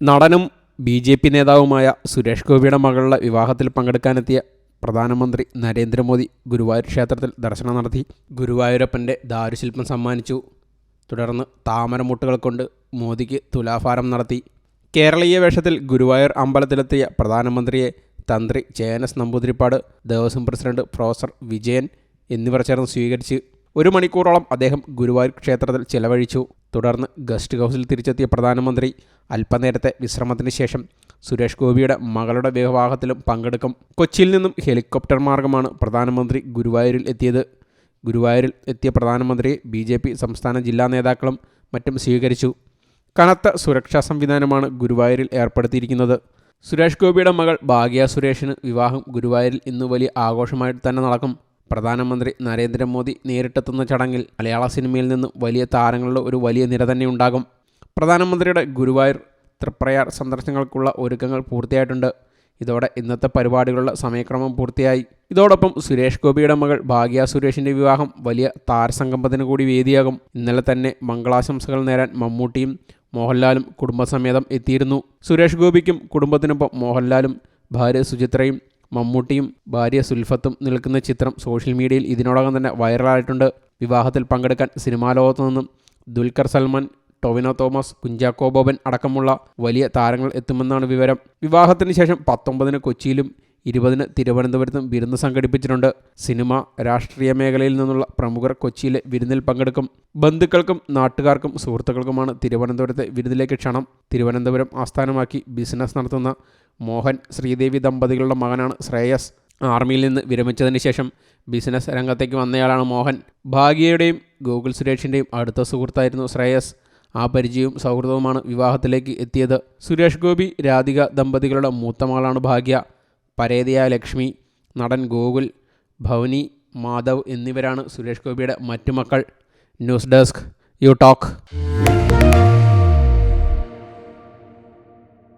നടനും B J P നേതാവുമായ സുരേഷ് ഗോപിയുടെ മകളുടെ വിവാഹത്തിൽ പങ്കെടുക്കാനെത്തിയ പ്രധാനമന്ത്രി നരേന്ദ്രമോദി ഗുരുവായൂർ ക്ഷേത്രത്തിൽ ദർശനം നടത്തി. ഗുരുവായൂരപ്പന്റെ ദാരുശില്പം സമ്മാനിച്ചു. തുടർന്ന് താമരമുട്ടുകൾ കൊണ്ട് മോദിക്ക് തുലാഭാരം നടത്തി. കേരളീയ വേഷത്തിൽ ഗുരുവായൂർ അമ്പലത്തിലെത്തിയ പ്രധാനമന്ത്രിയെ തന്ത്രി ചേനസ് നമ്പൂതിരിപ്പാട് ദേവസ്വം പ്രസിഡന്റ് പ്രൊഫസർ വിജയൻ എന്നിവർ ചേർന്ന് സ്വീകരിച്ച് ഒരു മണിക്കൂറോളം അദ്ദേഹം ഗുരുവായൂർ ക്ഷേത്രത്തിൽ ചെലവഴിച്ചു. തുടർന്ന് ഗസ്റ്റ് ഹൗസിൽ തിരിച്ചെത്തിയ പ്രധാനമന്ത്രി അല്പനേരത്തെ വിശ്രമത്തിന് ശേഷം സുരേഷ് ഗോപിയുടെ മകളുടെ വിവാഹത്തിലും പങ്കെടുക്കും. കൊച്ചിയിൽ നിന്നും ഹെലികോപ്റ്റർ മാർഗമാണ് പ്രധാനമന്ത്രി ഗുരുവായൂരിൽ എത്തിയത്. ഗുരുവായൂരിൽ എത്തിയ പ്രധാനമന്ത്രി ബി ജെ പി സംസ്ഥാന ജില്ലാ നേതാക്കളും മറ്റും സ്വീകരിച്ചു. കനത്ത സുരക്ഷാ സംവിധാനമാണ് ഗുരുവായൂരിൽ ഏർപ്പെടുത്തിയിരിക്കുന്നത്. സുരേഷ് ഗോപിയുടെ മകൾ ഭാഗ്യ സുരേഷിന് വിവാഹം ഗുരുവായൂരിൽ ഇന്ന് വലിയ ആഘോഷമായിട്ട് തന്നെ നടക്കും. പ്രധാനമന്ത്രി നരേന്ദ്രമോദി നേരിട്ടെത്തുന്ന ചടങ്ങിൽ മലയാള സിനിമയിൽ നിന്ന് വലിയ താരങ്ങളുടെ ഒരു വലിയ നിര തന്നെ ഉണ്ടാകും. പ്രധാനമന്ത്രിയുടെ ഗുരുവായൂർ തൃപ്രയാർ സന്ദർശനങ്ങൾക്കുള്ള ഒരുക്കങ്ങൾ പൂർത്തിയായിട്ടുണ്ട്. ഇതോടെ ഇന്നത്തെ പരിപാടികളുടെ സമയക്രമം പൂർത്തിയായി. ഇതോടൊപ്പം സുരേഷ് ഗോപിയുടെ മകൾ ഭാഗ്യ സുരേഷിന്റെ വിവാഹം വലിയ താരസംഗമത്തിന് കൂടി വേദിയാകും. ഇന്നലെ തന്നെ മംഗളാശംസകൾ നേരാൻ മമ്മൂട്ടിയും മോഹൻലാലും കുടുംബസമേതം എത്തിയിരുന്നു. സുരേഷ് ഗോപിക്കും കുടുംബത്തിനൊപ്പം മോഹൻലാലും ഭാര്യ സുചിത്രയും മമ്മൂട്ടിയും ഭാര്യ സുൽഫത്തും നിൽക്കുന്ന ചിത്രം സോഷ്യൽ മീഡിയയിൽ ഇതിനോടകം തന്നെ വൈറലായിട്ടുണ്ട്. വിവാഹത്തിൽ പങ്കെടുക്കാൻ സിനിമാ ലോകത്തു നിന്നും ദുൽഖർ സൽമാൻ ടൊവിനോ തോമസ് കുഞ്ചാക്കോ ബോബൻ അടക്കമുള്ള വലിയ താരങ്ങൾ എത്തുമെന്നാണ് വിവരം. വിവാഹത്തിന് ശേഷം പത്തൊമ്പതിന് കൊച്ചിയിലും ഇരുപതിന് തിരുവനന്തപുരത്തും വിരുന്ന് സംഘടിപ്പിച്ചിട്ടുണ്ട്. സിനിമ രാഷ്ട്രീയ മേഖലയിൽ നിന്നുള്ള പ്രമുഖർ കൊച്ചിയിലെ വിരുന്നിൽ പങ്കെടുക്കും. ബന്ധുക്കൾക്കും നാട്ടുകാർക്കും സുഹൃത്തുക്കൾക്കുമാണ് തിരുവനന്തപുരത്തെ വിരുന്നിലേക്ക് ക്ഷണം. തിരുവനന്തപുരം ആസ്ഥാനമാക്കി ബിസിനസ് നടത്തുന്ന മോഹൻ ശ്രീദേവി ദമ്പതികളുടെ മകനാണ് ശ്രേയസ്. ആർമിയിൽ നിന്ന് വിരമിച്ചതിന് ശേഷം ബിസിനസ് രംഗത്തേക്ക് വന്നയാളാണ് മോഹൻ. ഭാഗ്യയുടെയും ഗൂഗിൾ സുരേഷിന്റെയും അടുത്ത സുഹൃത്തായിരുന്നു ശ്രേയസ്. ആ പരിചയവും സൗഹൃദവുമാണ് വിവാഹത്തിലേക്ക് എത്തിയത്. സുരേഷ് ഗോപി രാധിക ദമ്പതികളുടെ മൂത്ത മകളാണ് ഭാഗ്യ. പരേതയായ ലക്ഷ്മി നടൻ ഗോകുൽ ഭവനി മാധവ് എന്നിവരാണ് സുരേഷ് ഗോപിയുടെ മറ്റു മക്കൾ. News desk U talk.